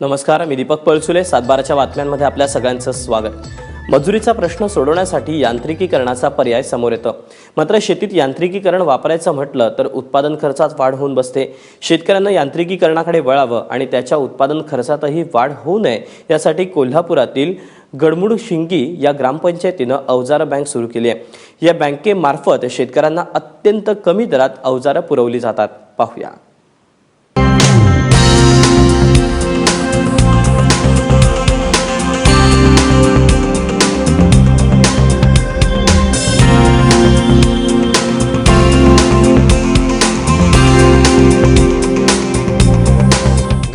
नमस्कार मी दीपक पळसुले. सातबाराच्या बातम्यांमध्ये आपल्या सगळ्यांचं स्वागत. मजुरीचा प्रश्न सोडवण्यासाठी यांत्रिकीकरणाचा पर्याय समोर येतो. मात्र शेतीत यांत्रिकीकरण वापरायचं म्हटलं तर उत्पादन खर्चात वाढ होऊन बसते. शेतकऱ्यांना यांत्रिकीकरणाकडे वळावं आणि त्याच्या उत्पादन खर्चातही वाढ होऊ नये यासाठी कोल्हापुरातील गडमुड शिंगी या ग्रामपंचायतीनं अवजार बँक सुरू केली आहे. या बँकेमार्फत शेतकऱ्यांना अत्यंत कमी दरात अवजारं पुरवली जातात. पाहूया.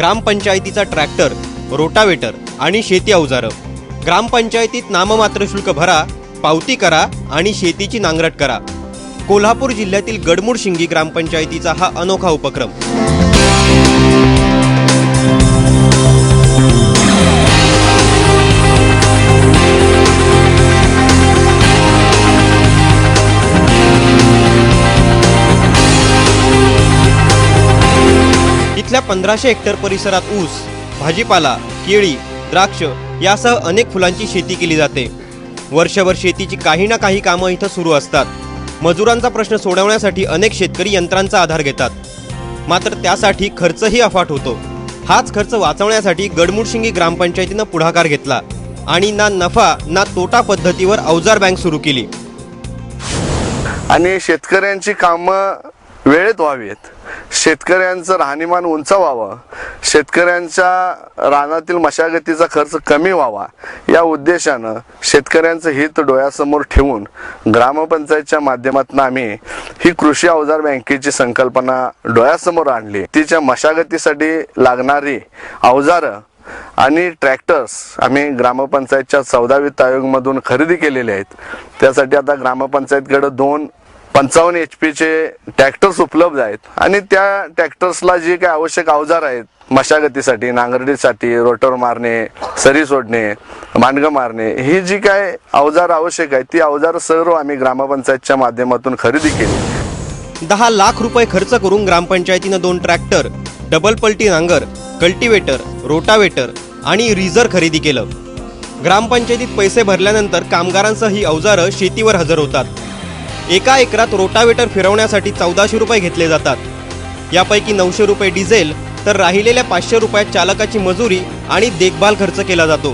ग्रामपंचायतीचा ट्रॅक्टर रोटावेटर आणि शेती अवजारं. ग्रामपंचायतीत नाममात्र शुल्क भरा पावती करा आणि शेतीची नांगरट करा. कोल्हापूर जिल्ह्यातील गडमुड शिंगी ग्रामपंचायतीचा हा अनोखा उपक्रम. इथल्या पंधराशे हेक्टर परिसरात ऊस भाजीपाला केळी द्राक्ष यासह अनेक फुलांची शेती केली जाते. वर्षभर शेतीची काही ना काही कामं इथं सुरू असतात. मजुरांचा प्रश्न सोडवण्यासाठी अनेक शेतकरी यंत्रांचा आधार घेतात. मात्र त्यासाठी खर्चही अफाट होतो. हाच खर्च वाचवण्यासाठी गडमुडशिंगी ग्रामपंचायतीनं पुढाकार घेतला आणि ना नफा ना तोटा पद्धतीवर अवजार बँक सुरू केली. आणि शेतकऱ्यांची कामं वेळेत व्हावीत. शेतकऱ्यांचं राहणीमान उंचावावं. शेतकऱ्यांच्या रानातील मशागतीचा खर्च कमी व्हावा. या उद्देशानं शेतकऱ्यांचं हित डोळ्यासमोर ठेवून ग्रामपंचायतच्या माध्यमातून आम्ही ही कृषी अवजार बँकेची संकल्पना डोळ्यासमोर आणली. तिच्या मशागतीसाठी लागणारी अवजारं आणि ट्रॅक्टर्स आम्ही ग्रामपंचायतच्या चौदा वित्त आयोगमधून खरेदी केलेले आहेत. त्यासाठी आता ग्रामपंचायतकडं दोन पंचावन्न एच पीचे ट्रॅक्टर्स उपलब्ध आहेत. आणि त्या ट्रॅक्टर्सला जे काही आवश्यक अवजार आहेत मशागतीसाठी नांगरडीसाठी रोटर मारणे सरी सोडणे मांडगं मारणे ही जी काय अवजार आवश्यक आहे ती अवजार सर्व आम्ही ग्रामपंचायतच्या माध्यमातून खरेदी केली. दहा लाख रुपये खर्च करून ग्रामपंचायतीनं दोन ट्रॅक्टर डबल पल्टी नांगर कल्टिवेटर रोटावेटर आणि रिझर खरेदी केलं. ग्रामपंचायतीत पैसे भरल्यानंतर कामगारांसह ही अवजारं शेतीवर हजर होतात. एका एकरात रोटावेटर फिरवण्यासाठी चौदाशे रुपये घेतले जातात. यापैकी नऊशे रुपये डिझेल तर राहिलेल्या पाचशे रुपयात चालकाची मजुरी आणि देखभाल खर्च केला जातो.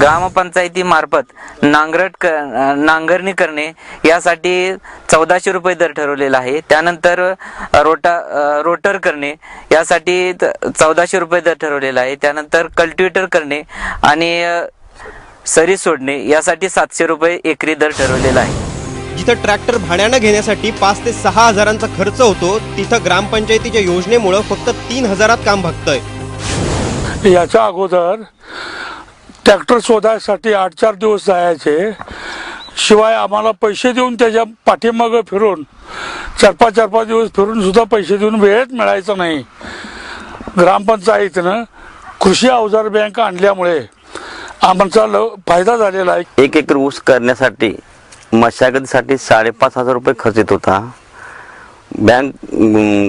ग्रामपंचायतीमार्फत नांगरट कर नांगरणी करणे यासाठी चौदाशे रुपये दर ठरवलेला आहे. त्यानंतर रोटा रोटर करणे यासाठी चौदाशे रुपये दर ठरवलेला आहे. त्यानंतर कल्टिवेटर करणे आणि सरी सोडणे यासाठी सातशे रुपये एकरी दर ठरवलेला आहे. जिथं ट्रॅक्टर भाड्यानं घेण्यासाठी पाच ते सहा हजारांचा खर्च होतो तिथं ग्रामपंचायतीच्या योजनेमुळं फक्त तीन हजारात काम भागतंय. याच्या अगोदर ट्रॅक्टर शोधायसाठी आठ चार दिवस जायचे. शिवाय आम्हाला पैसे देऊन त्याच्या पाठीमागं फिरून चार पाच चार पाच दिवस फिरून सुद्धा पैसे देऊन वेळेत मिळायचं नाही. ग्रामपंचायतीनं कृषी अवजार बँक आणल्यामुळे आमचा फायदा झालेला आहे. एक एकर ऊस करण्यासाठी मशागतीसाठी साडेपाच हजार रुपये खर्च येत होता. बँक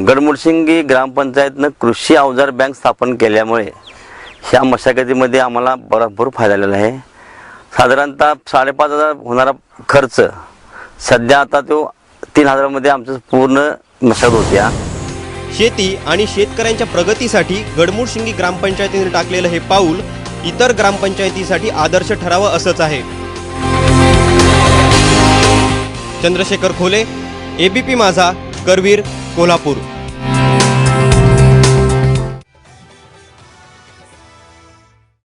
गडमुडसिंगी ग्रामपंचायतनं कृषी अवजार बँक स्थापन केल्यामुळे ह्या मशागतीमध्ये आम्हाला भरपूर फायदा झालेला आहे. साधारणतः साडेपाच हजार होणारा खर्च सध्या आता तो तीन हजारामध्ये आमचं पूर्ण मशागत होत्या. शेती आणि शेतकऱ्यांच्या प्रगतीसाठी गडमुडशिंगी ग्रामपंचायतीने टाकलेलं हे पाऊल इतर ग्रामपंचायतीसाठी आदर्श ठरावं असंच आहे. चंद्रशेखर खोले एबीपी माझा करवीर कोल्हापूर.